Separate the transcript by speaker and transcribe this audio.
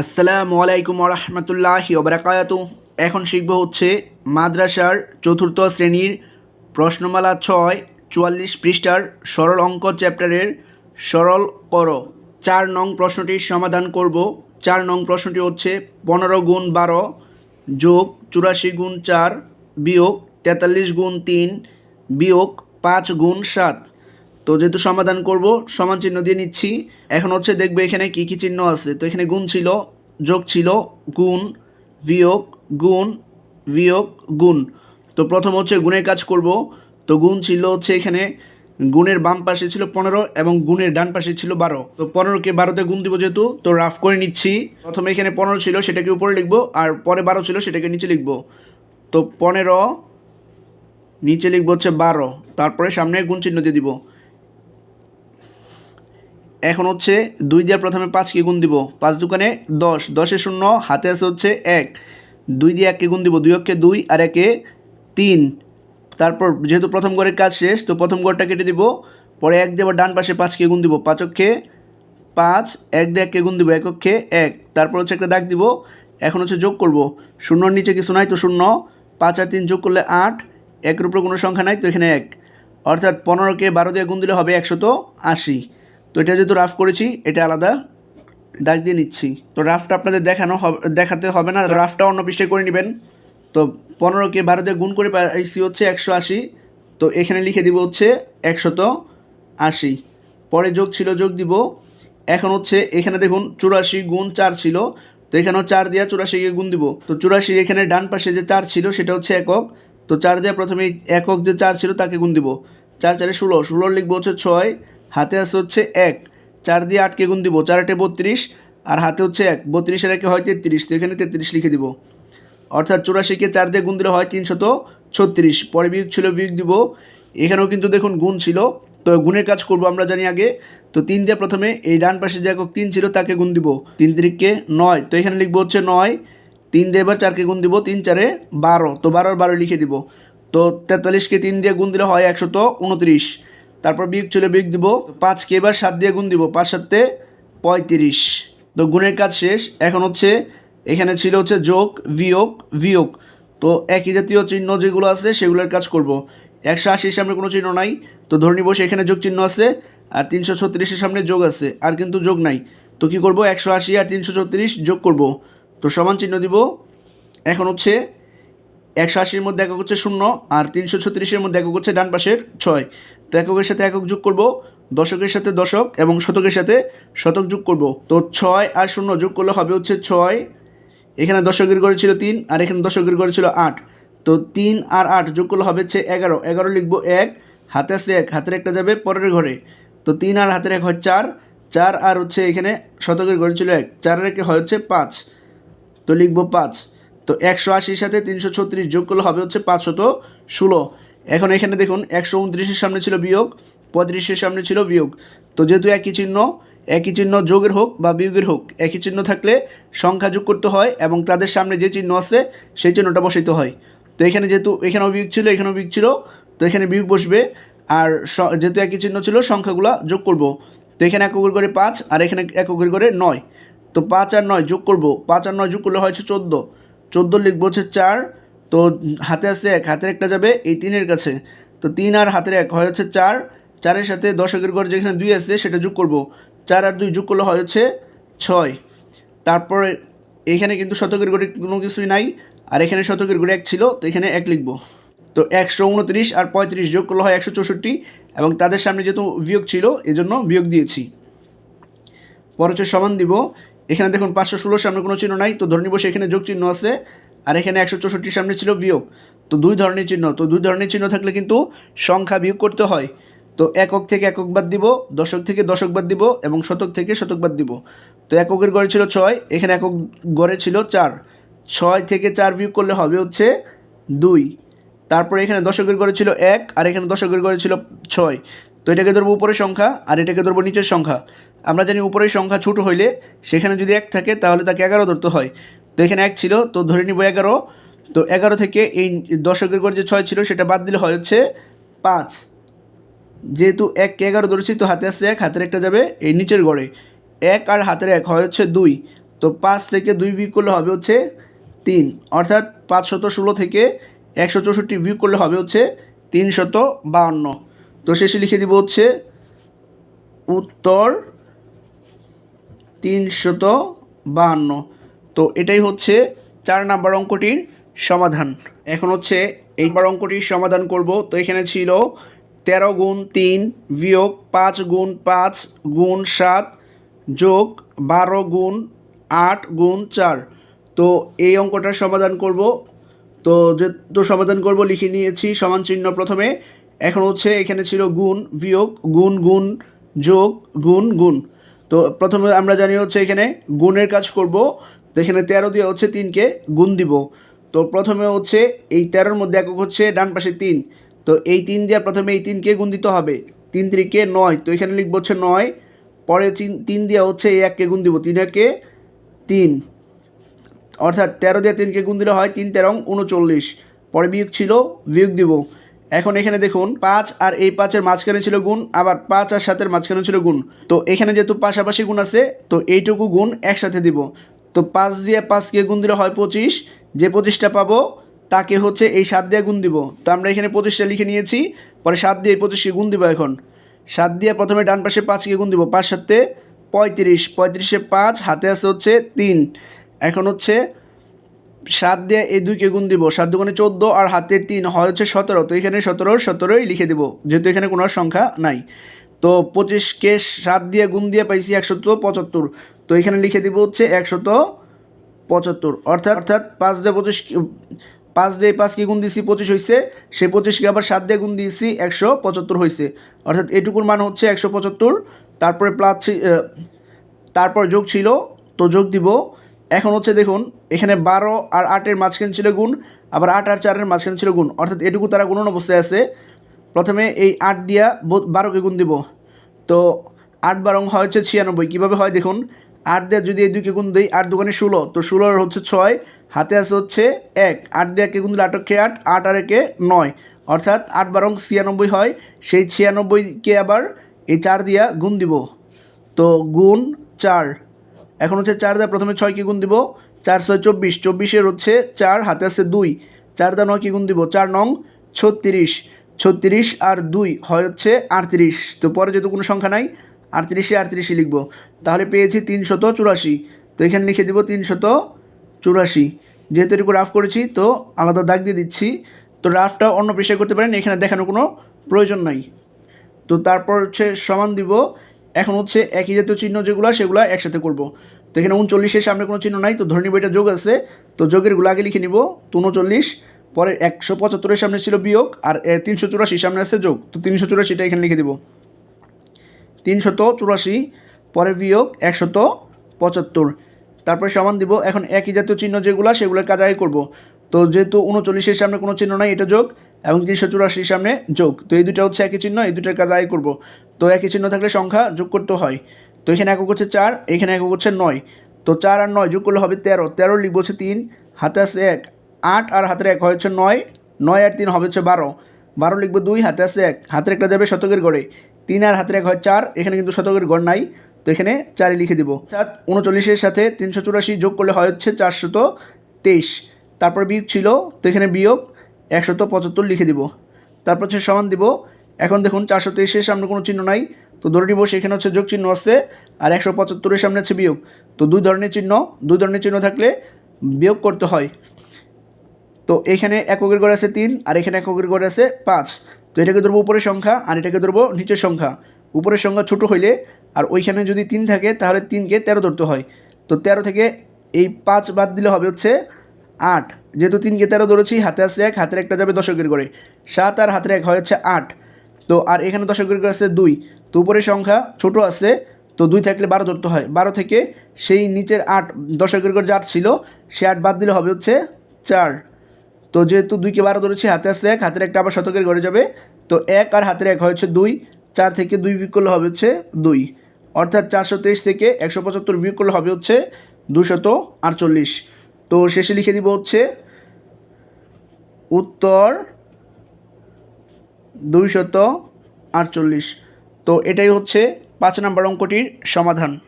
Speaker 1: আসসালামু আলাইকুম রহমতুল্লাহি ওবরাকাত এখন শিখব হচ্ছে মাদ্রাসার চতুর্থ শ্রেণির প্রশ্নমালা ছয়, চুয়াল্লিশ পৃষ্ঠার সরল অঙ্ক চ্যাপ্টারের সরল কর। চার নং প্রশ্নটির সমাধান করব। চার নং প্রশ্নটি হচ্ছে পনেরো গুণ বারো যোগ চুরাশি গুণ চার বিয়োগ তেতাল্লিশ গুণ তিন বিয়োগ পাঁচ গুণ সাত। তো যেহেতু সমাধান করব, সমান চিহ্ন দিয়ে নিচ্ছি। এখন হচ্ছে দেখবে এখানে কি কি চিহ্ন আছে। তো এখানে গুণ ছিল, যোগ ছিল, গুণ, বিয়োগ গুণ বিয়োগ, গুণ। তো প্রথম হচ্ছে গুণের কাজ করব। তো গুণ ছিল হচ্ছে এখানে গুণের বাম পাশে ছিল পনেরো এবং গুণের ডান পাশে ছিল বারো। তো পনেরোকে বারোতে গুণ দিব যেহেতু, তো রাফ করে নিচ্ছি। প্রথমে এখানে পনেরো ছিল, সেটাকে উপরে লিখব, আর পরে বারো ছিল, সেটাকে নিচে লিখব। তো পনেরো, নিচে লিখব হচ্ছে বারো। তারপরে সামনে গুণ চিহ্ন দিয়ে দিব। এখন হচ্ছে দুই দিয়ে প্রথমে পাঁচ পাঁচকে গুণ দিব। পাঁচ দোকানে দশ, দশে শূন্য, হাতে আছে হচ্ছে এক। দুই দিয়ে এককে গুণ দিব, দুই অক্ষে দুই আর একে তিন। তারপর যেহেতু প্রথম ঘরের কাজ শেষ, তো প্রথম ঘরটা কেটে দিব। পরে এক আবার ডান পাশে পাঁচকে গুণ দিব। পাঁচ অক্ষে পাঁচ, এক দিয়ে এককে গুণ দিব, এক অক্ষে এক। তারপর হচ্ছে একটা দাগ দিব। এখন হচ্ছে যোগ করব। শূন্যর নিচে কিছু নাই তো শূন্য। পাঁচ আর তিন যোগ করলে আট। একের উপরে কোনো সংখ্যা নাই তো এখানে এক। অর্থাৎ পনেরোকে বারো দিয়ে গুণ দিলে হবে একশত আশি। তো এটা যেহেতু রাফ করেছি, এটা আলাদা। দাগ দিয়ে নিচ্ছি। তো রাফটা আপনাদের দেখানো দেখাতে হবে না। রাফটা অন্য পৃষ্ঠায় করে নেবেন। তো পনেরোকে বারো দিয়ে গুণ করে পাইছি হচ্ছে একশো আশি। তো এখানে লিখে দিব হচ্ছে একশত আশি। পরে যোগ ছিল, যোগ দিব। এখন হচ্ছে এখানে দেখুন, চুরাশি গুণ চার ছিল। তো এখানেও চার দিয়ে চুরাশিকে গুণ দিব। তো চুরাশি এখানে ডান পাশে যে চার ছিল, সেটা হচ্ছে একক। তো চার দেওয়া প্রথমে একক যে চার ছিল, তাকে গুণ দিব। চার চারে ষোলো। ষোলোর লিখব হচ্ছে ছয়। হাতে আছে হচ্ছে এক। চার দিয়ে আটকে গুণ দিব, চার আটে বত্রিশ, আর হাতে হচ্ছে এক। বত্রিশের একে হয় তেত্রিশ, তো এখানে তেত্রিশ লিখে দিব। অর্থাৎ চুরাশিকে চার দিয়ে গুণ দিলে হয় তিনশত ছত্রিশ। পরে বিয়োগ ছিল, বিয়োগ দিব। এখানেও কিন্তু দেখুন গুণ ছিল। তো গুণের কাজ করব আমরা জানি আগে। তো তিন দিয়ে প্রথমে এই ডান পাশে যে একক তিন ছিল, তাকে গুণ দিব। তিন তিরিককে নয়। তো এখানে লিখব হচ্ছে নয়। তিন দিয়ে এবার চারকে গুণ দিব, তিন চারে বারো। তো বারোর বারো লিখে দিব। তো তেতাল্লিশকে তিন দিয়ে গুণ দিলে হয় একশত উনত্রিশ। তারপর বিয়োগ চলে বিয়োগ দিব পাঁচকে, এবার সাত দিয়ে গুণ দিব, পাঁচ সাতে পঁয়ত্রিশ। তো গুণের কাজ শেষ, এখন হচ্ছে এখানে ছিল হচ্ছে যোগ, বিয়োগ বিয়োগ। তো একই জাতীয় চিহ্ন যেগুলো আছে সেগুলোর কাজ করব। একশো আশির সামনে কোনো চিহ্ন নাই, তো ধরে নিব সেখানে যোগ চিহ্ন আছে, আর তিনশো ছত্রিশের সামনে যোগ আছে, আর কিন্তু যোগ নাই। তো কি করব? একশো আশি আর তিনশো ছত্রিশ যোগ করব। তো সমান চিহ্ন দিব, এখন হচ্ছে একশো আশির মধ্যে একক হচ্ছে শূন্য আর তিনশো ছত্রিশের মধ্যে একক হচ্ছে ডান পাশের ছয়। তো এককের সাথে একক যোগ করব, দশকের সাথে দশক এবং শতকের সাথে শতক যোগ করব। তো ছয় আর শূন্য যোগ করলে হবে হচ্ছে ছয়। এখানে দশকের গড়ে ছিল তিন আর এখানে দশকের গড়ে ছিল আট। তো তিন আর আট যোগ করলে হবে হচ্ছে এগারো। এগারো লিখব এক, হাতে আসছে এক, হাতের একটা যাবে পরের ঘরে। তো তিন আর হাতের এক হয় চার। চার আর হচ্ছে এখানে শতকের ঘরে ছিল এক। চারের একে হয় হচ্ছে পাঁচ। তো লিখব পাঁচ। তো একশো আশির সাথে তিনশো ছত্রিশ যোগ করলে হবে হচ্ছে পাঁচশত ষোলো। এখন এখানে দেখুন, একশো উনত্রিশের সামনে ছিল বিয়োগ, পঁয়ত্রিশের সামনে ছিল বিয়োগ। তো যেহেতু একই চিহ্ন একই চিহ্ন যোগের হোক বা বিয়োগের হোক, একই চিহ্ন থাকলে সংখ্যা যোগ করতে হয় এবং তাদের সামনে যে চিহ্ন আছে, সেই চিহ্নটা বসাইতে হয়। তো এখানে যেহেতু, এখানেও বিয়োগ ছিল, এখানেও বিয়োগ ছিল, তো এখানে বিয়োগ বসবে। আর যেহেতু একই চিহ্ন ছিল, সংখ্যাগুলো যোগ করব। তো এখানে এককের করে পাঁচ, আর এখানে এককের করে নয়। তো পাঁচ আর নয় যোগ করব। পাঁচ আর নয় যোগ করলে হয়েছে চোদ্দ। চোদ্দ লিখব হচ্ছে চার, তো হাতে আছে এক, হাতের একটা যাবে এই তিনের কাছে। তো তিন আর হাতের এক হয় হচ্ছে চার, চারের সাথে দশকের ঘর যেখানে দুই আছে সেটা যোগ করব। চার আর দুই যোগ করলে হয় হচ্ছে ছয়। তারপরে এখানে কিন্তু শতকের গড়ে কোনো কিছুই নাই, আর এখানে শতকের গড়ে এক ছিল, তো এখানে এক লিখব। তো একশো উনত্রিশ আর পঁয়ত্রিশ যোগ করলে হয় একশো চৌষট্টি, এবং তাদের সামনে যেহেতু বিয়োগ ছিল, এজন্য বিয়োগ দিয়েছি। পরে হচ্ছে সমান দিব এখানে দেখুন পাঁচশো ষোলোর সামনে কোনো চিহ্ন নাই, তো ধরে নিব সেখানে যোগ চিহ্ন আছে, আর এখানে একশো চৌষট্টির সামনে ছিল বিয়োগ, তো দুই ধরনের চিহ্ন, তো দুই ধরনের চিহ্ন থাকলে কিন্তু সংখ্যা বিয়োগ করতে হয়, তো একক থেকে একক বাদ দিব, দশক থেকে দশক বাদ দিব, এবং শতক থেকে শতক বাদ দিব, তো এককের গড়ে ছিল ছয়, এখানে একক গড়ে ছিল চার, ছয় থেকে চার বিয়োগ করলে হবে হচ্ছে দুই, তারপরে এখানে দশকের গড়ে ছিল এক, আর এখানে দশকের গড়ে ছিল ছয় তো এটাকে ধরবো উপরের সংখ্যা আর এটাকে ধরবো নিচের সংখ্যা। আমরা জানি উপরের সংখ্যা ছোট হইলে সেখানে যদি এক থাকে তাহলে তাকে এগারো ধরতে হয়। তো এখানে এক ছিল, তো ধরে নিব এগারো। তো এগারো থেকে এই দশকের গড়ে যে ছয় ছিল সেটা বাদ দিলে হয় হচ্ছে পাঁচ। যেহেতু এককে এগারো ধরেছি, তো হাতে আসছে এক, হাতের একটা যাবে এই নিচের গড়ে। এক আর হাতের এক হয় হচ্ছে দুই। তো পাঁচ থেকে দুই বিয়োগ করলে হবে হচ্ছে তিন। অর্থাৎ পাঁচশত ষোলো থেকে একশো চৌষট্টি বিয়োগ করলে হবে হচ্ছে তিনশত বাহান্ন তো শেষে লিখে দিব হচ্ছে উত্তর তিনশত বাহান্ন। তো এটাই হচ্ছে চার নাম্বার অঙ্কটির সমাধান। এখন হচ্ছে এই অঙ্কটির সমাধান করব। তো এখানে ছিল তেরো গুণ তিন বিয়োগ পাঁচ গুণ পাঁচ গুণ সাত যোগ বারো গুণ আট গুণ চার। তো এই অঙ্কটার সমাধান করব। তো যেহেতু সমাধান করব লিখে নিয়েছি সমান চিহ্ন প্রথমে। এখন হচ্ছে এখানে ছিল গুণ বিয়োগ, গুণ গুণ, যোগ, গুণ গুণ। তো প্রথমে আমরা জানি হচ্ছে এখানে গুণের কাজ করব। তো এখানে তেরো দিয়ে হচ্ছে তিনকে গুণ দিব। তো প্রথমে হচ্ছে এই তেরোর মধ্যে একক হচ্ছে ডান পাশে তিন। তো এই তিন দিয়ে প্রথমে এই তিনকে গুণ দিতে হবে। তিন তিরিকে নয়। তো এখানে লিখব হচ্ছে নয়। পরে তিন তিন দিয়ে হচ্ছে এই এককে গুণ দিব। তিন একে তিন। অর্থাৎ তেরো দিয়ে তিনকে গুণ দিলে হয় তিন তেরো উনচল্লিশ। পরে বিয়োগ ছিল, বিয়োগ দিব। এখন এখানে দেখুন, পাঁচ আর এই পাঁচের মাঝখানে ছিল গুণ, আবার পাঁচ আর সাতের মাঝখানে ছিল গুণ। তো এখানে যেহেতু পাশাপাশি গুণ আছে, তো এইটুকু গুণ একসাথে দিব। তো পাঁচ দিয়ে পাঁচকে গুণ দিলে হয় পঁচিশ। যে পঁচিশটা পাবো, তাকে হচ্ছে এই সাত দিয়ে গুণ দিব। তো আমরা এখানে পঁচিশটা লিখে নিয়েছি, পরে সাত দিয়ে এই পঁচিশকে গুণ দিব এখন। সাত দিয়ে প্রথমে ডান পাশে পাঁচকে গুণ দিব, পাঁচ সাতে পঁয়ত্রিশ। পঁয়ত্রিশে পাঁচ, হাতে আছে হচ্ছে তিন। এখন হচ্ছে সাত দিয়ে এই দুইকে গুণ দিব, সাত দুগুণে চোদ্দ আর হাতের তিন, হয় হচ্ছে সতেরো। তো এখানে সতেরো, সতেরোই লিখে দিব, যেহেতু এখানে কোনো সংখ্যা নাই। তো পঁচিশকে সাত দিয়ে গুণ দিয়ে পাইছি একশত পঁচাত্তর। তো এখানে লিখে দিব হচ্ছে একশত পঁচাত্তর। অর্থাৎ অর্থাৎ পাঁচ দিয়ে পঁচিশ, পাঁচ দিয়ে পাঁচকে গুণ দিয়েছি পঁচিশ হয়েছে সেই পঁচিশকে আবার সাত দিয়ে গুণ দিয়েছি একশো পঁচাত্তর হয়েছে অর্থাৎ এটুকুর মান হচ্ছে একশো পঁচাত্তর। তারপরে প্লাস তারপর যোগ ছিল, তো যোগ দিব এখন হচ্ছে দেখুন, এখানে বারো আর আটের মাঝখানে ছিল গুণ, আবার আট আর চারের মাঝখানে ছিল গুণ। অর্থাৎ এটুকু তারা গুণন অবস্থায় আছে। প্রথমে এই আট দিয়া বারোকে গুণ দিব। তো আট বারং হয় হচ্ছে ছিয়ানব্বই। কীভাবে হয় দেখুন, আট দিয়ে যদি এই দুইকে গুণ দিই, আট দোকানে ষোলো। তো ষোলোর হচ্ছে ছয়, হাতে আছে হচ্ছে এক। আট দিয়ে একে গুণ দিলে আটকে আট আট আর একে নয়। অর্থাৎ আট বারং ছিয়ানব্বই হয়, সেই ছিয়ানব্বইকে আবার এই চার দিয়া গুণ দিব। তো গুণ চার। এখন হচ্ছে চার দা প্রথমে ছয় কি গুণ দিব? চার ছয় চব্বিশ। চব্বিশের হচ্ছে চার, হাতে আছে দুই। চার দা নয় কি গুণ দিব? চার নং ছত্রিশ। ছত্রিশ আর দুই হয় হচ্ছে আটত্রিশ। তো পরে যেহেতু কোনো সংখ্যা নাই, আটত্রিশে আটত্রিশে লিখব। তাহলে পেয়েছি তিনশত চুরাশি। তো এখানে লিখে দিব তিনশত চুরাশি। যেহেতু এটুকু রাফ করেছি, তো আলাদা দাগ দিয়ে দিচ্ছি। তো রাফটা অন্য পেশায় করতে পারেন, এখানে দেখানোর কোনো প্রয়োজন নাই। তো তারপর হচ্ছে সমান দিব এখন হচ্ছে একই জাতীয় চিহ্ন যেগুলো, সেগুলো একসাথে করব। তো এখানে উনচল্লিশের সামনে কোনো চিহ্ন নাই, তো ধরে নিব এটা যোগ আছে। তো যোগেরগুলো আগে লিখে নিব, তো উনচল্লিশ, পরে একশো পঁচাত্তরের সামনে ছিল বিয়োগ, আর তিনশো চুরাশির সামনে আছে যোগ। তো তিনশো চুরাশিটা এখানে লিখে দিব। তিনশত চুরাশি, পরে বিয়োগ একশত পঁচাত্তর। তারপরে সমান দিব, এখন একই জাতীয় চিহ্ন যেগুলো, সেগুলোর কাজ আগে করব। তো যেহেতু উনচল্লিশের সামনে কোনো চিহ্ন নাই, এটা যোগ, এবং তিনশো চুরাশির সামনে যোগ। তো এই দুটো হচ্ছে একই চিহ্ন, এই দুটোর কাজ আগে করব। তো একই চিহ্ন থাকলে সংখ্যা যোগ করতে হয়। তো এখানে একক হচ্ছে চার, এখানে একক হচ্ছে নয়। তো চার আর নয় যোগ করলে হবে তেরো। তেরো লিখব হচ্ছে তিন, হাতে আছে এক। আট আর হাতের এক হচ্ছে নয়। নয় আর তিন হবে হচ্ছে বারো। বারো লিখব দুই, হাতে আছে এক। হাতের একটা যাবে শতকের গড়ে। তিন আর হাতের এক হয় চার, এখানে কিন্তু শতকের গড় নাই। তো এখানে চারই লিখে দিব। অর্থাৎ উনচল্লিশের সাথে তিনশো চুরাশি যোগ করলে হয় হচ্ছে চারশত তেইশ। তারপর বিয়োগ ছিল, তো এখানে বিয়োগ একশত পঁচাত্তর লিখে দিব। তারপর হচ্ছে সমান দিব এখন দেখুন, চারশো তেইশের সামনে কোনো চিহ্ন নাই। তো ধরে নিব সেখানে হচ্ছে যোগ চিহ্ন আছে, আর একশো পঁচাত্তরের সামনে আছে বিয়োগ। তো দুই ধরনের চিহ্ন, দুই ধরনের চিহ্ন থাকলে বিয়োগ করতে হয়। তো এখানে এককের গড়ে আছে তিন, আর এখানে এককের গড়ে আছে পাঁচ। তো এটাকে ধরবো উপরের সংখ্যা, আর এটাকে ধরবো নিচের সংখ্যা। উপরের সংখ্যা ছোট হইলে, আর ওইখানে যদি তিন থাকে, তাহলে তিনকে তেরো ধরতে হয়। তো তেরো থেকে এই পাঁচ বাদ দিলে হবে হচ্ছে আট। যেহেতু তিনকে তেরো ধরেছি, হাতে আছে এক, হাতের একটা যাবে দশকের করে সাত আর হাতের এক হয় হচ্ছে আট। তো আর এখানে দশকের করে আছে দুই। তো উপরের সংখ্যা ছোট আছে, তো দুই থাকলে বারো ধরতে হয়। বারো থেকে সেই নিচের আট দশকের করে যে আট ছিল, সে আট বাদ দিলে হবে হচ্ছে চার। তো যেহেতু দুইকে বারো ধরেছি, হাতে আসছে এক, হাতের একটা আবার শতকের ঘরে যাবে। তো এক আর হাতের এক হচ্ছে দুই, চার থেকে দুই বিয়োগ করলে হবে হচ্ছে দুই। অর্থাৎ চারশো তেইশ থেকে একশো পঁচাত্তর বিয়োগ করলে হবে হচ্ছে দুশত আটচল্লিশ। তো শেষে লিখে দিব হচ্ছে উত্তর দুইশত আটচল্লিশ। তো এটাই হচ্ছে পাঁচ নম্বর অঙ্কটির সমাধান।